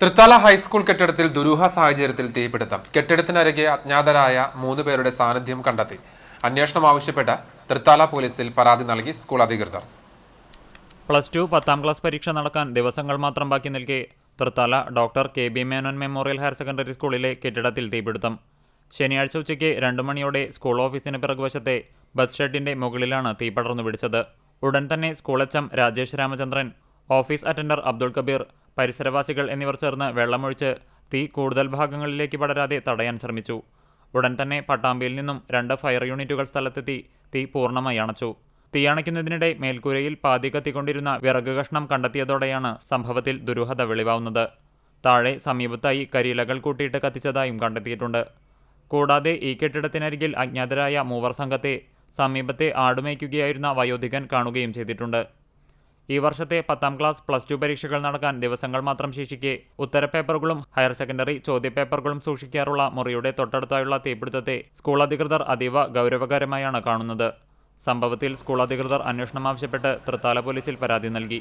Thrithala high school കെട്ടിടത്തിൽ ദുരൂഹ സാഹചര്യത്തിൽ തീപിടുത്തം. കെട്ടിടത്തിനരികെ അജ്ഞാതരായ മൂന്ന് പേരുടെ സാന്നിധ്യം കണ്ടെത്തി. അന്വേഷണം ആവശ്യപ്പെട്ട് തൃത്താല പോലീസിൽ പരാതി നൽകി സ്കൂൾ അധികൃതർ. പ്ലസ് ടു പത്താം ക്ലാസ് പരീക്ഷ നടക്കാൻ ദിവസങ്ങൾ മാത്രം ബാക്കി നിൽക്കെ Thrithala doctor K B Menon memorial higher secondary സ്കൂളിലെ കെട്ടിടത്തിൽ തീപിടുത്തം. ശനിയാഴ്ച ഉച്ചയ്ക്ക് രണ്ട് മണിയോടെ സ്കൂൾ ഓഫീസിന് പിറകുവശത്തെ ബസ് ഷെഡിന്റെ മുകളിലാണ് തീ പടർന്നു പിടിച്ചത്. ഉടൻ തന്നെ school H Rajesh Ramachandran office attender Abdul Kabeer പരിസരവാസികൾ എന്നിവർ ചേർന്ന് വെള്ളമൊഴിച്ച് തീ കൂടുതൽ ഭാഗങ്ങളിലേക്ക് പടരാതെ തടയാൻ ശ്രമിച്ചു. ഉടൻ തന്നെ പട്ടാമ്പിയിൽ നിന്നും രണ്ട് ഫയർ യൂണിറ്റുകൾ സ്ഥലത്തെത്തി തീ പൂർണമായി അണച്ചു. തീയണയ്ക്കുന്നതിനിടെ മേൽക്കൂരയിൽ പാതി കത്തിക്കൊണ്ടിരുന്ന വിറക് കഷ്ണം കണ്ടെത്തിയതോടെയാണ് സംഭവത്തിൽ ദുരൂഹത വെളിവാവുന്നത്. താഴെ സമീപത്തായി കരിയിലകൾ കൂട്ടിയിട്ട് കത്തിച്ചതായും കണ്ടെത്തിയിട്ടുണ്ട്. കൂടാതെ ഈ കെട്ടിടത്തിനരികിൽ അജ്ഞാതരായ മൂവർ സംഘത്തെ സമീപത്തെ ആടുമേയ്ക്കുകയായിരുന്ന വയോധികൻ കാണുകയും ചെയ്തിട്ടുണ്ട്. ഈ വർഷത്തെ പത്താം ക്ലാസ് പ്ലസ് ടു പരീക്ഷകൾ നടക്കാൻ ദിവസങ്ങൾ മാത്രം ശേഷിക്കെ. ഉത്തരപേപ്പറുകളും ഹയർ സെക്കൻഡറി ചോദ്യപേപ്പറുകളും സൂക്ഷിക്കാറുള്ള മുറിയുടെ തൊട്ടടുത്തായുള്ള തീപിടുത്തത്തെ സ്കൂൾ അധികൃതർ അതീവ ഗൗരവകരമായാണ് കാണുന്നത്. സംഭവത്തിൽ സ്കൂൾ അധികൃതർ അന്വേഷണം ആവശ്യപ്പെട്ട് തൃത്താല പോലീസിൽ പരാതി നൽകി.